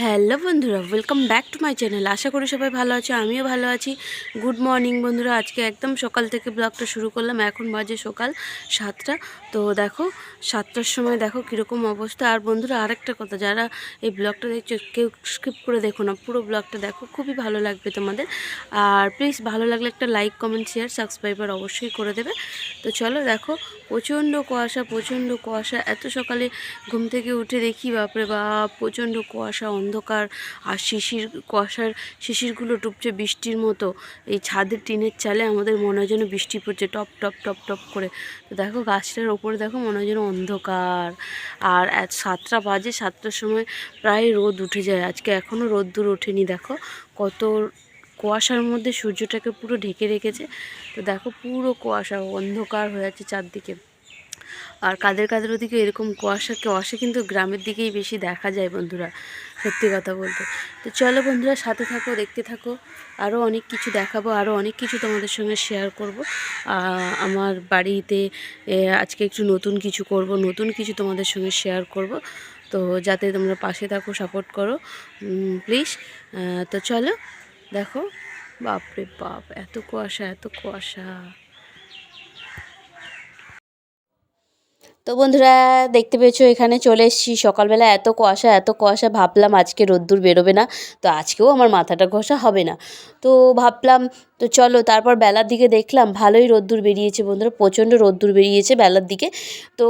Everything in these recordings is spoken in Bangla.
হ্যালো বন্ধুরা welcome back to my channel আশা করি সবাই ভালো আছে, আমিও ভালো আছি। গুড মর্নিং বন্ধুরা, আজকে একদম সকাল থেকে ব্লগটা শুরু করলাম, এখন বাজে সকাল সাতটা। তো দেখো, সাতটার সময় দেখো কীরকম অবস্থা। আর বন্ধুরা, আরেকটা কথা, যারা এই ব্লগটা দেখছ, কেউ স্কিপ করে দেখো না, পুরো ব্লগটা দেখো, খুবই ভালো লাগবে তোমাদের। আর প্লিজ ভালো লাগলে একটা লাইক কমেন্ট শেয়ার সাবস্ক্রাইবার অবশ্যই করে দেবে। তো চলো দেখো, প্রচণ্ড কুয়াশা প্রচণ্ড কুয়াশা। এত সকালে ঘুম থেকে উঠে দেখি, বাপরে বাপ, প্রচণ্ড কুয়াশা অন্ধকার আর শিশির কুয়াশার শিশিরগুলো টুপছে বৃষ্টির মতো। এই ছাদের টিনের চালে আমাদের মনে হয় যেন বৃষ্টি পড়ছে, টপ টপ টপ টপ করে। তো দেখো গাছটার ওপরে দেখো মনে হয় যেন অন্ধকার। আর সাতটা বাজে, সাতটার সময় প্রায় রোদ উঠে যায়। আজকে এখনও রোদ্দুর ওঠেনি, দেখো। কত কুয়াশার মধ্যে সূর্যটাকে পুরো ঢেকে রেখেছে। তো দেখো পুরো কুয়াশা অন্ধকার হয়ে যাচ্ছে চারদিকে। আর কাদের কাদের ওদিকে এরকম কুয়াশা কুয়াশা কিন্তু গ্রামের দিকেই বেশি দেখা যায় বন্ধুরা, সত্যি কথা বলতে। তো চলো বন্ধুরা, সাথে থাকো, দেখতে থাকো আরও অনেক কিছু দেখাবো আরও অনেক কিছু তোমাদের সঙ্গে শেয়ার করব। আমার বাড়িতে আজকে একটু নতুন কিছু করব, নতুন কিছু তোমাদের সঙ্গে শেয়ার করব। তো যাতে তোমরা পাশে থাকো সাপোর্ট করো প্লিজ তো চলো, দেখো, বাপরে বাপ, এত কুয়াশা এত কুয়াশা। তো বন্ধুরা, দেখতে পেয়েছ, এখানে চলে এসেছি। সকালবেলা এত কুয়াশা এত কুয়াশা, ভাবলাম আজকে রোদ্দুর বেরোবে না। তো আজকেও আমার মাথাটা ঘষা হবে না। তো ভাবলাম তো চলো তারপর বেলার দিকে দেখলাম ভালোই রোদ্দুর বেরিয়েছে বন্ধুরা, প্রচণ্ড রোদ্দুর বেরিয়েছে বেলার দিকে। তো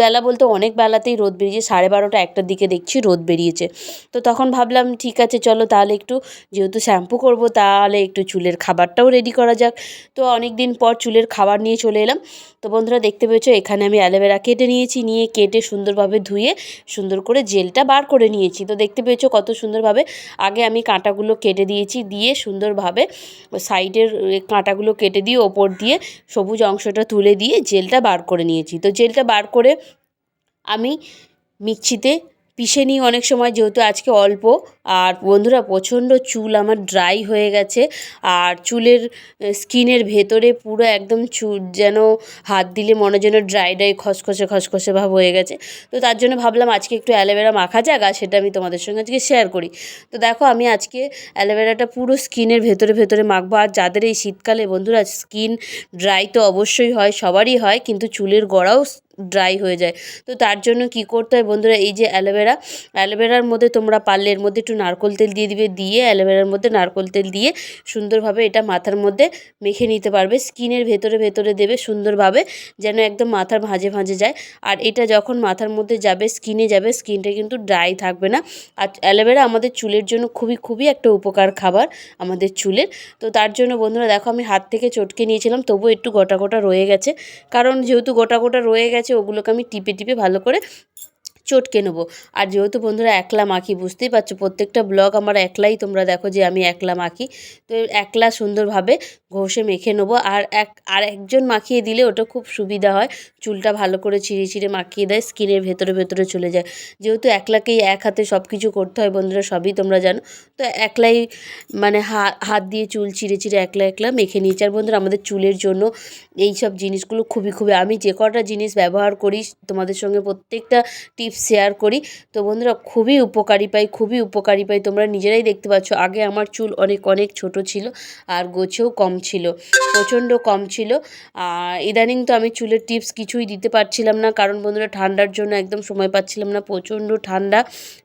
বেলা বলতে অনেক বেলাতেই রোদ বেরিয়েছে, সাড়ে বারোটা একটার দিকে দেখছি রোদ বেরিয়েছে। তো তখন ভাবলাম ঠিক আছে চলো তাহলে একটু যেহেতু শ্যাম্পু করব তাহলে একটু চুলের খাবারটাও রেডি করা যাক। তো অনেক দিন পর চুলের খাবার নিয়ে চলে এলাম। তো বন্ধুরা দেখতে পেয়েছ এখানে আমি অ্যালোভেরা কেটে নিয়েছি, নিয়ে কেটে সুন্দরভাবে ধুয়ে সুন্দর করে জেলটা বার করে নিয়েছি। তো দেখতে পেয়েছ কত সুন্দরভাবে আগে আমি কাঁটাগুলো কেটে দিয়েছি, দিয়ে সুন্দরভাবে সাইডের কাঁটাগুলো কেটে দিয়ে ওপর দিয়ে সবুজ অংশটা তুলে দিয়ে জেলটা বার করে নিয়েছি। তো জেলটা বার করে আমি মিক্সিতে পিষে নিই অনেক সময়, যেহেতু আজকে অল্প। আর বন্ধুরা, প্রচণ্ড চুল আমার ড্রাই হয়ে গেছে। আর চুলের স্কিনের ভেতরে পুরো একদম চুল যেন হাত দিলে মনে যেন ড্রাই ড্রাই খসখসে খসখসে ভাব হয়ে গেছে। তো তার জন্য ভাবলাম আজকে একটু অ্যালোভেরা মাখা যাক, আর সেটা আমি তোমাদের সঙ্গে আজকে শেয়ার করি। তো দেখো, আমি আজকে অ্যালোভেরাটা পুরো স্কিনের ভেতরে ভেতরে মাখবো। আর যাদের এই শীতকালে বন্ধুরা, স্কিন ড্রাই তো অবশ্যই হয়, সবারই হয়, কিন্তু চুলের গোড়াও ড্রাই হয়ে যায়। তো তার জন্য কি করতে হয় বন্ধুরা, এই যে অ্যালোভেরা, অ্যালোভেরার মধ্যে তোমরা পারলে এর মধ্যে একটু নারকোল তেল দিয়ে দিবে, দিয়ে অ্যালোভেরার মধ্যে নারকোল তেল দিয়ে সুন্দরভাবে এটা মাথার মধ্যে মেখে নিতে পারবে। স্কিনের ভেতরে ভেতরে দেবে সুন্দরভাবে, যেন একদম মাথার ভাঁজে ভাঁজে যায়। আর এটা যখন মাথার মধ্যে যাবে স্কিনে যাবে স্কিনটা কিন্তু ড্রাই থাকবে না। আর অ্যালোভেরা আমাদের চুলের জন্য খুবই খুবই একটা উপকার খাবার আমাদের চুলের। তো তার জন্য বন্ধুরা, দেখো আমি হাত থেকে চটকে নিয়েছিলাম, তবুও একটু গোটা গোটা রয়ে গেছে। কারণ যেহেতু গোটা গোটা রয়ে গেছে ওগুলোকে আমি টিপে টিপে ভালো করে চটকে নেব। আর যেহেতু বন্ধুরা একলা মাখি, বুঝতেই পারছ, প্রত্যেকটা ব্লগ আমার একলাই, তোমরা দেখো যে আমি একলা মাখি। তো একলা সুন্দরভাবে ঘষে মেখে নেব। আর এক, আর একজন মাখিয়ে দিলে ওটা খুব সুবিধা হয়। চুলটা ভালো করে ছিঁড়ে ছিঁড়ে মাখিয়ে দেয়, স্কিনের ভেতরে ভেতরে চলে যায়। যেহেতু একলাকেই এক হাতে সব কিছু করতে হয়, বন্ধুরা সবই তোমরা জানো। তো একলাই মানে হা, হাত দিয়ে চুল ছিঁড়ে ছিঁড়ে একলা একলা মেখে নিয়েছি। আর বন্ধুরা আমাদের চুলের জন্য এই সব জিনিসগুলো খুবই খুবই, আমি যে কটা জিনিস ব্যবহার করি তোমাদের সঙ্গে প্রত্যেকটা টিপস শেয়ার করি। তো বন্ধুরা, খুবই উপকারী পাই, খুবই উপকারী পাই। তোমরা নিজেরাই দেখতে পাচ্ছ, আগে আমার চুল অনেক অনেক ছোট ছিল আর গোছেও কম ছিল, প্রচণ্ড কম ছিল। আর ইদানিং তো আমি চুলের টিপস কিছুই দিতে পারছিলাম না, কারণ বন্ধুরা, ঠান্ডার জন্য একদম সময় পাচ্ছিলাম না, প্রচণ্ড ঠান্ডা।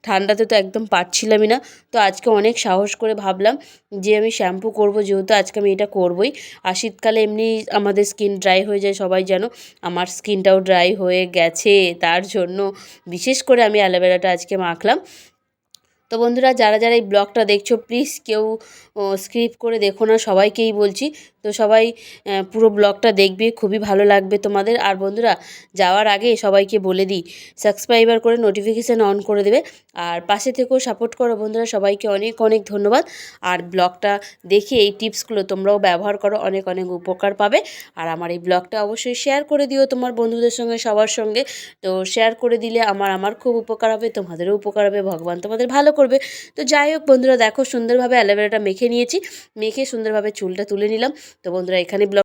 ঠান্ডাতে তো একদম পারছিলামই না। তো আজকে অনেক সাহস করে ভাবলাম যে আমি শ্যাম্পু করব, যেহেতু আজকে আমি এটা করবই। আর শীতকালে এমনি আমাদের স্কিন ড্রাই হয়ে যায়, সবাই জানো। আমার স্কিনটাও ড্রাই হয়ে গেছে, তার জন্য বিশেষ করে আমি অ্যালোভেরাটা আজকে মাখলাম। তো বন্ধুরা, যারা যারা এই ব্লগটা দেখছ প্লিজ কেউ স্ক্রিপ করে দেখো না, সবাইকেই বলছি। তো সবাই পুরো ব্লগটা দেখবে, খুবই ভালো লাগবে তোমাদের। আর বন্ধুরা, যাওয়ার আগে সবাইকে বলে দিই সাবস্ক্রাইবার করে নোটিফিকেশান অন করে দেবে। আর পাশে থেকেও সাপোর্ট করো বন্ধুরা, সবাইকে অনেক অনেক ধন্যবাদ। আর ব্লগটা দেখে এই টিপসগুলো তোমরাও ব্যবহার করো, অনেক অনেক উপকার পাবে। আর আমার এই ব্লগটা অবশ্যই শেয়ার করে দিও তোমার বন্ধুদের সঙ্গে, সবার সঙ্গে। তো শেয়ার করে দিলে আমার আমার খুব উপকার হবে, তোমাদেরও উপকার হবে, ভগবান তোমাদের ভালো করবে। তো যাই হোক বন্ধুরা, দেখো সুন্দরভাবে অ্যালোভেরাটা মেখে নিয়েছি। মেখে সুন্দরভাবে চুলটা তুলে নিলাম। তো বন্ধুরা, এখানে ব্লগ